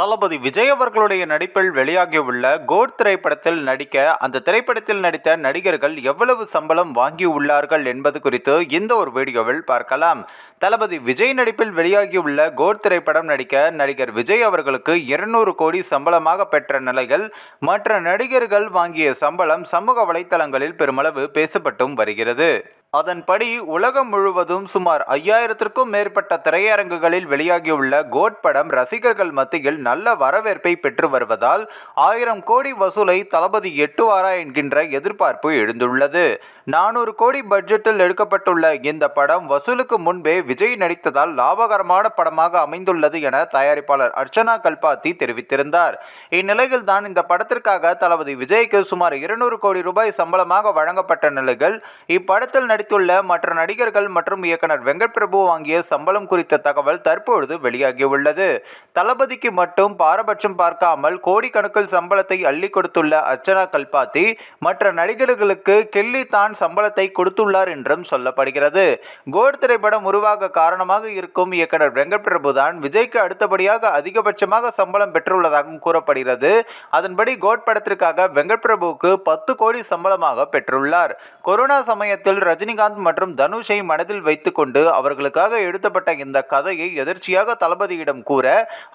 தளபதி விஜய் அவர்களுடைய நடிப்பில் வெளியாகியுள்ள கோட் திரைப்படத்தில் நடிக்க அந்த திரைப்படத்தில் நடித்த நடிகர்கள் எவ்வளவு சம்பளம் வாங்கியுள்ளார்கள் என்பது குறித்து இந்த ஒரு வீடியோவில் பார்க்கலாம். தளபதி விஜய் நடிப்பில் வெளியாகியுள்ள கோட் திரைப்படம் நடிக்க நடிகர் விஜய் அவர்களுக்கு இருநூறு கோடி சம்பளமாக பெற்ற நிலையில் மற்ற நடிகர்கள் வாங்கிய சம்பளம் சமூக வலைத்தளங்களில் பெருமளவு பேசப்பட்டும் வருகிறது. அதன்படி உலகம் முழுவதும் சுமார் ஐயாயிரத்திற்கும் மேற்பட்ட திரையரங்குகளில் வெளியாகியுள்ள கோட் படம் ரசிகர்கள் மத்தியில் நல்ல வரவேற்பை பெற்று வருவதால் ஆயிரம் கோடி வசூலை தளபதி எட்டுவாரா என்கின்ற எதிர்பார்ப்பு எழுந்துள்ளது. நானூறு கோடி பட்ஜெட்டில் எடுக்கப்பட்டுள்ள இந்த படம் வசூலுக்கு முன்பே விஜய் நடித்ததால் லாபகரமான படமாக அமைந்துள்ளது என தயாரிப்பாளர் அர்ச்சனா கல்பாத்தி தெரிவித்திருந்தார். இந்நிலையில் தான் இந்த படத்திற்காக தளபதி விஜய்க்கு சுமார் இருநூறு கோடி ரூபாய் சம்பளமாக வழங்கப்பட்ட நிலையில் இப்படத்தில் நடித்துள்ள மற்ற நடிகர்கள் மற்றும் இயக்குனர் வெங்கட் பிரபு வாங்கிய சம்பளம் குறித்த தகவல் தற்பொழுது வெளியாகியுள்ளது. தளபதிக்கு மட்டும் பாரபட்சம் பார்க்காமல் கோடிக்கணக்கில் சம்பளத்தை அள்ளி கொடுத்துள்ள அர்ச்சனா கல்பாத்தி மற்ற நடிகர்களுக்கு கெல்லி தான் சம்பளத்தை கொடுத்துள்ளார் என்றும் சொல்லப்படுகிறது. கோட் திரைப்படம் உருவாக காரணமாக இருக்கும் இயக்குனர் வெங்கட் பிரபு தான் விஜய்க்கு அடுத்தபடியாக அதிகபட்சமாக சம்பளம் பெற்றுள்ளதாகவும் கூறப்படுகிறது. அதன்படி கோட் படத்திற்காக வெங்கட் பிரபுவுக்கு பத்து கோடி சம்பளமாக பெற்றுள்ளார். கொரோனா சமயத்தில் ரஜினி ரஜினிகாந்த் மற்றும் தனுஷை மனதில் வைத்துக்கொண்டு அவர்களுக்காக எழுதப்பட்ட இந்த கதையை எதிர்ச்சியாக தளபதியிடம் கூற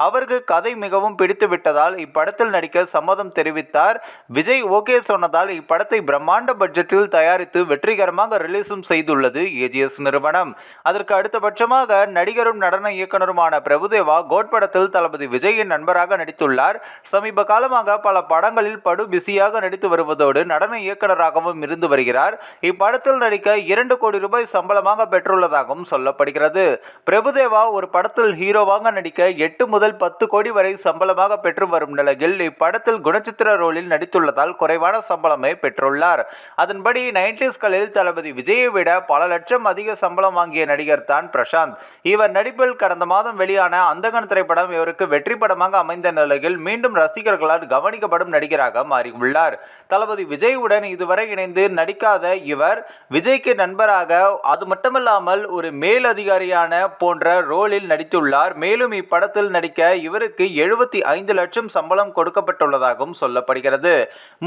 அவருக்கு கதை மிகவும் பிடித்து விட்டதால் இப்படத்தில் நடிக்க சம்மதம் தெரிவித்தார். விஜய் ஓகே சொன்னதால் இப்படத்தை பிரம்மாண்ட பட்ஜெட்டில் தயாரித்து வெற்றிகரமாக ரிலீஸும் செய்துள்ளது ஏஜிஎஸ் நிறுவனம். அதற்கு அடுத்தபட்சமாக நடிகரும் நடன இயக்குனருமான பிரபுதேவா கோட் படத்தில் தளபதி விஜயின் நண்பராக நடித்துள்ளார். சமீப காலமாக பல படங்களில் படு பிஸியாக நடித்து வருவதோடு நடன இயக்குனராகவும் இருந்து வருகிறார். இப்படத்தில் நடிக்க இரண்டு கோடி ரூபாய் சம்பளமாக பெற்றுள்ளதாகவும் சொல்லப்படுகிறது. பிரபுதேவா ஒரு படத்தில் ஹீரோவாக நடிக்க எட்டு முதல் பத்து கோடி வரை சம்பளமாக பெற்று வரும் நிலையில் இப்படத்தில் குணச்சித்திர ரோலில் நடித்துள்ளதால் குறைவான சம்பளமே பெற்றுள்ளார். அதன்படி நைன்டிஸ்களில் தளபதி விஜயை விட பல லட்சம் அதிக சம்பளம் வாங்கிய நடிகர் தான் பிரசாந்த். இவர் நடிப்பில் கடந்த மாதம் வெளியான அந்தகன் திரைப்படம் இவருக்கு வெற்றி படமாக அமைந்த நிலையில் மீண்டும் ரசிகர்களால் கவனிக்கப்படும் நடிகராக மாறியுள்ளார். தளபதி விஜயுடன் இதுவரை இணைந்து நடிக்காத இவர் விஜய்க்கு நண்பராக அது மட்டுமல்லாமல் ஒரு மேல் அதிகாரியான போன்ற ரோலில் நடித்துள்ளார். மேலும் இப்படத்தில் நடிக்க இவருக்கு எழுபத்தி ஐந்து லட்சம் சம்பளம் கொடுக்கப்பட்டுள்ளதாகவும் சொல்லப்படுகிறது.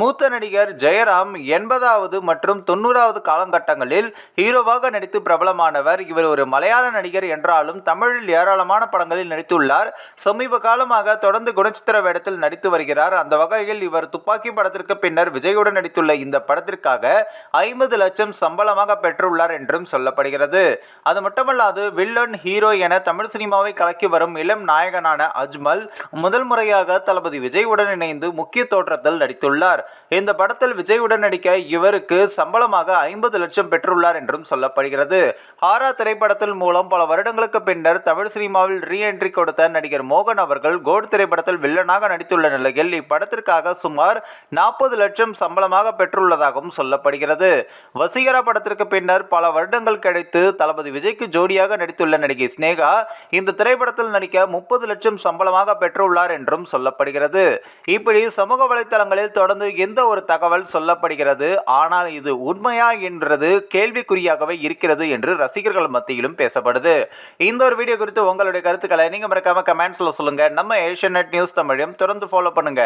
மூத்த நடிகர் ஜெயராம் எண்பதாவது மற்றும் தொண்ணூறாவது காலகட்டங்களில் ஹீரோவாக நடித்து பிரபலமானவர். இவர் ஒரு மலையாள நடிகர் என்றாலும் தமிழில் ஏராளமான படங்களில் நடித்துள்ளார். சமீப காலமாக தொடர்ந்து குணச்சித்திர வேடத்தில் நடித்து வருகிறார். அந்த வகையில் இவர் துப்பாக்கி படத்திற்கு பின்னர் விஜயுடன் நடித்துள்ள இந்த படத்திற்காக ஐம்பது லட்சம் சம்பளமாக பெற்றுள்ளார் என்றும் சொல்லப்படுகிறது. அது மட்டுமல்லாது வில்லன் ஹீரோ என தமிழ் சினிமாவை கலக்கி வரும் இளம் நாயகனான அஜ்மல் முதல் முறையாக தளபதி விஜயுடன் இணைந்து முக்கிய தோற்றத்தில் நடித்துள்ளார். இந்த படத்தில் விஜயுடன் நடிக்க இவருக்கு சம்பளமாக ஐம்பது லட்சம் பெற்றுள்ளார் என்றும் சொல்லப்படுகிறது. ஹாரா திரைப்படத்தில் மூலம் பல வருடங்களுக்கு பின்னர் தமிழ் சினிமாவில் ரீஎன்ட்ரி கொடுத்த நடிகர் மோகன் அவர்கள் கோட் திரைப்படத்தில் வில்லனாக நடித்துள்ள நிலையில் இப்படத்திற்காக சுமார் நாற்பது லட்சம் சம்பளமாக பெற்றுள்ளதாகவும் சொல்லப்படுகிறது. வசீகரா படத்திற்கு பின்னர் பல வருடங்கள் கிடைத்து தளபதி விஜய்க்கு ஜோடியாக நடித்துள்ள நடிகை ஸ்னேகா இந்த திரைப்படத்தில் நடிக்க முப்பது லட்சம் சம்பளமாக பெற்றுள்ளார் என்றும் சொல்லப்படுகிறது. இப்படி சமூக வலைத்தளங்களில் தொடர்ந்து எந்த ஒரு தகவல் சொல்லப்படுகிறது ஆனால் இது உண்மையா என்றது கேள்விக்குறியாகவே இருக்கிறது என்று ரசிகர்கள் மத்தியிலும் பேசப்படுது. இந்த ஒரு வீடியோ குறித்து உங்களுடைய கருத்துக்களை நீங்க மறக்காம கமெண்ட்ஸ்ல சொல்லுங்க. நம்ம ஏஷியன் நியூஸ் தமிழையும் தொடர்ந்து ஃபாலோ பண்ணுங்க.